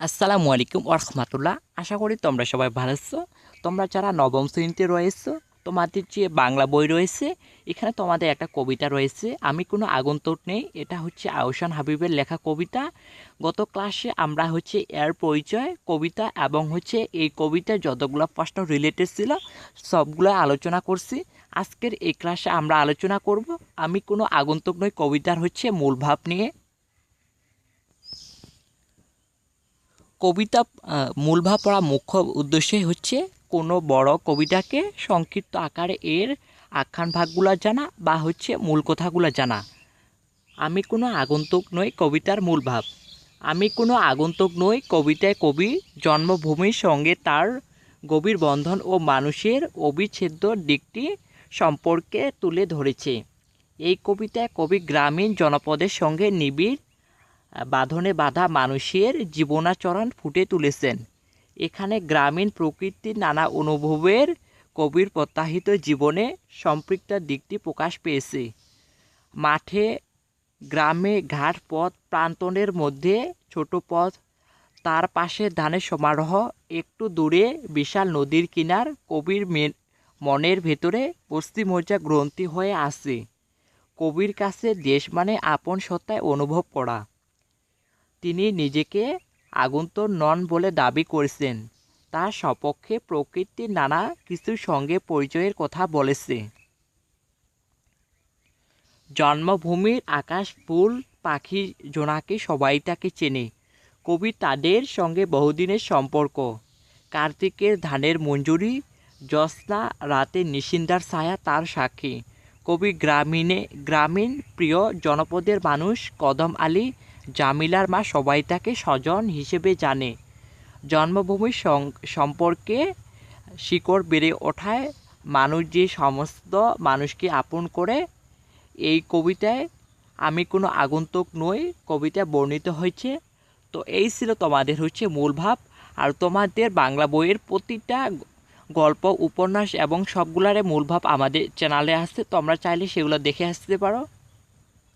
আসসালামু আলাইকুম ওরহমাতুল্লাহ। আশা করি তোমরা সবাই ভালো আছো। তোমরা যারা নবম শ্রেণীতে রয়েছো, তোমাদের যে বাংলা বই রয়েছে, এখানে তোমাদের একটা কবিতা রয়েছে। আমি কোনো আগন্তুক নেই, এটা হচ্ছে আহসান হাবিবের লেখা কবিতা। গত ক্লাসে আমরা হচ্ছে এর পরিচয়, কবিতা এবং হচ্ছে এই কবিতার যতগুলো প্রশ্ন রিলেটেড ছিল, সবগুলো আলোচনা করছি। আজকের এই ক্লাসে আমরা আলোচনা করব, আমি কোনো আগন্তুক নই কবিতার হচ্ছে মূল ভাব নিয়ে। কবিতা আহ, মূল পড়া মুখ্য উদ্দেশ্যই হচ্ছে কোনো বড় কবিতাকে সংক্ষিপ্ত আকারে এর আখ্যান ভাগগুলো জানা বা হচ্ছে মূল কথাগুলো জানা। আমি কোনো আগন্তুক নই কবিতার মূল ভাব। আমি কোনো আগন্তুক নই কবিতায় কবি জন্মভূমির সঙ্গে তার গভীর বন্ধন ও মানুষের অবিচ্ছেদ্য দিকটি সম্পর্কে তুলে ধরেছে। এই কবিতায় কবি গ্রামীণ জনপদের সঙ্গে নিবিড় বাঁধনে বাঁধা মানুষের জীবনাচরণ ফুটে তুলেছেন। এখানে গ্রামীণ প্রকৃতির নানা অনুভবের কবির প্রত্যাহিত জীবনে সম্পৃক্ত দিকটি প্রকাশ পেয়েছে। মাঠে, গ্রামে ঘাট পথ প্রান্তনের মধ্যে ছোট পথ, তার পাশে ধানের সমারোহ, একটু দূরে বিশাল নদীর কিনার কবির মনের ভেতরে পশ্চিমর্যা গ্রন্থি হয়ে আছে। কবির কাছে দেশ মানে আপন সত্তায় অনুভব করা। তিনি নিজেকে আগন্তুক নন বলে দাবি করেছেন। তার সপক্ষে প্রকৃতির নানা কিছুর সঙ্গে পরিচয়ের কথা বলেছে। জন্মভূমির আকাশ, ফুল, পাখি জোনাকে সবাই তাকে চেনে। কবি তাদের সঙ্গে বহুদিনের সম্পর্ক। কার্তিকের ধানের মঞ্জুরি, জ্যোৎস্না রাতে নিশিন্দার ছায়া তার সাক্ষী। কবি গ্রামীণে, গ্রামীণ প্রিয় জনপদের মানুষ কদম আলী জামিলার মা সবাই তাকে স্বজন হিসেবে জানে। জন্মভূমির সম্পর্কে শিকড় বেড়ে ওঠায় মানুষ যে সমস্ত মানুষকে আপন করে, এই কবিতায় আমি কোনো আগন্তুক নই, কবিতা বর্ণিত হয়েছে। তো এই ছিল তোমাদের হচ্ছে মূল ভাব। আর তোমাদের বাংলা বইয়ের প্রতিটা গল্প, উপন্যাস এবং সবগুলারে মূল ভাব আমাদের চ্যানেলে আসছে তোমরা চাইলে সেগুলো দেখে আসতে পারো।